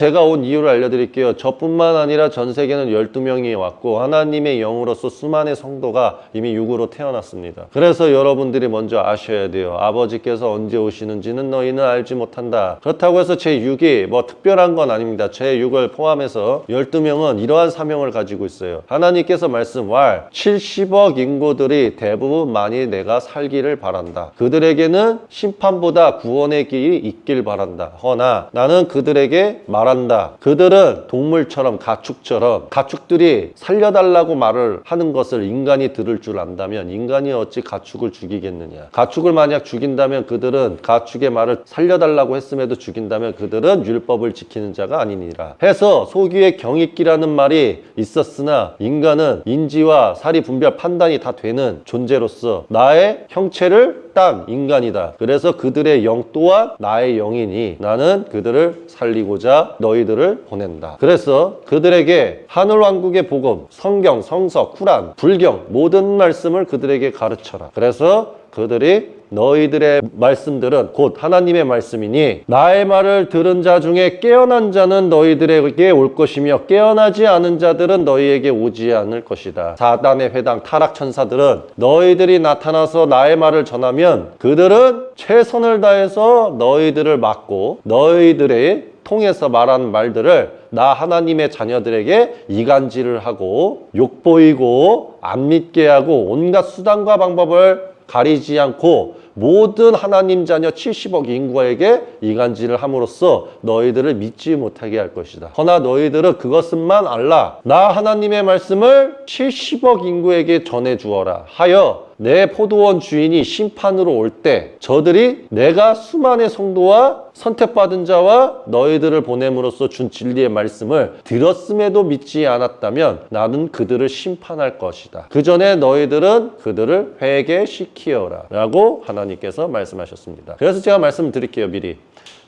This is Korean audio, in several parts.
제가 온 이유를 알려드릴게요. 저뿐만 아니라 전 세계는 12명이 왔고 하나님의 영으로서 수많은 성도가 이미 육으로 태어났습니다. 그래서 여러분들이 먼저 아셔야 돼요. 아버지께서 언제 오시는지는 너희는 알지 못한다. 그렇다고 해서 제 6이 뭐 특별한 건 아닙니다. 제 6을 포함해서 12명은 이러한 사명을 가지고 있어요. 하나님께서 말씀 왈 70억 인구들이 대부분 많이 내가 살기를 바란다. 그들에게는 심판보다 구원의 길이 있길 바란다. 허나 나는 그들에게 말 한다. 그들은 동물처럼 가축처럼 가축들이 살려달라고 말을 하는 것을 인간이 들을 줄 안다면 인간이 어찌 가축을 죽이겠느냐. 가축을 만약 죽인다면 그들은 가축의 말을 살려달라고 했음에도 죽인다면 그들은 율법을 지키는 자가 아니니라. 해서 소규의 경익기라는 말이 있었으나 인간은 인지와 사리 분별 판단이 다 되는 존재로서 나의 형체를 딴 인간이다. 그래서 그들의 영 또한 나의 영이니 나는 그들을 살리고자 너희들을 보낸다. 그래서 그들에게 하늘 왕국의 복음, 성경, 성서, 쿠란, 불경 모든 말씀을 그들에게 가르쳐라. 그래서 그들이 너희들의 말씀들은 곧 하나님의 말씀이니 나의 말을 들은 자 중에 깨어난 자는 너희들에게 올 것이며 깨어나지 않은 자들은 너희에게 오지 않을 것이다. 사단의 회당 타락 천사들은 너희들이 나타나서 나의 말을 전하면 그들은 최선을 다해서 너희들을 막고 너희들의 통해서 말한 말들을 나 하나님의 자녀들에게 이간질을 하고 욕보이고 안 믿게 하고 온갖 수단과 방법을 가리지 않고 모든 하나님 자녀 70억 인구에게 이간질을 함으로써 너희들을 믿지 못하게 할 것이다. 허나 너희들은 그것은만 알라. 나 하나님의 말씀을 70억 인구에게 전해 주어라. 하여 내 포도원 주인이 심판으로 올 때 저들이 내가 수많은 성도와 선택받은 자와 너희들을 보냄으로써 준 진리의 말씀을 들었음에도 믿지 않았다면 나는 그들을 심판할 것이다. 그 전에 너희들은 그들을 회개시키어라. 라고 하나님 께서 말씀하셨습니다. 그래서 제가 말씀드릴게요, 미리.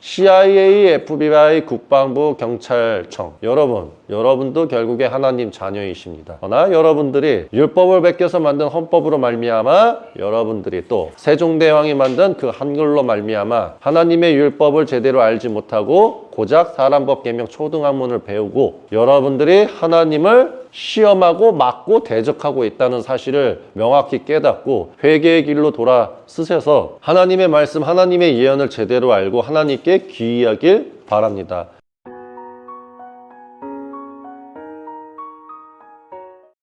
CIA, FBI, 국방부, 경찰청. 여러분, 여러분도 결국에 하나님 자녀이십니다. 그러나 여러분들이 율법을 베껴서 만든 헌법으로 말미암아 여러분들이 또 세종대왕이 만든 그 한글로 말미암아 하나님의 율법을 제대로 알지 못하고 고작 사람법 계명 초등학문을 배우고 여러분들이 하나님을 시험하고 맞고 대적하고 있다는 사실을 명확히 깨닫고 회개의 길로 돌아 쓰셔서 하나님의 말씀, 하나님의 예언을 제대로 알고 하나님께 귀의하길 바랍니다.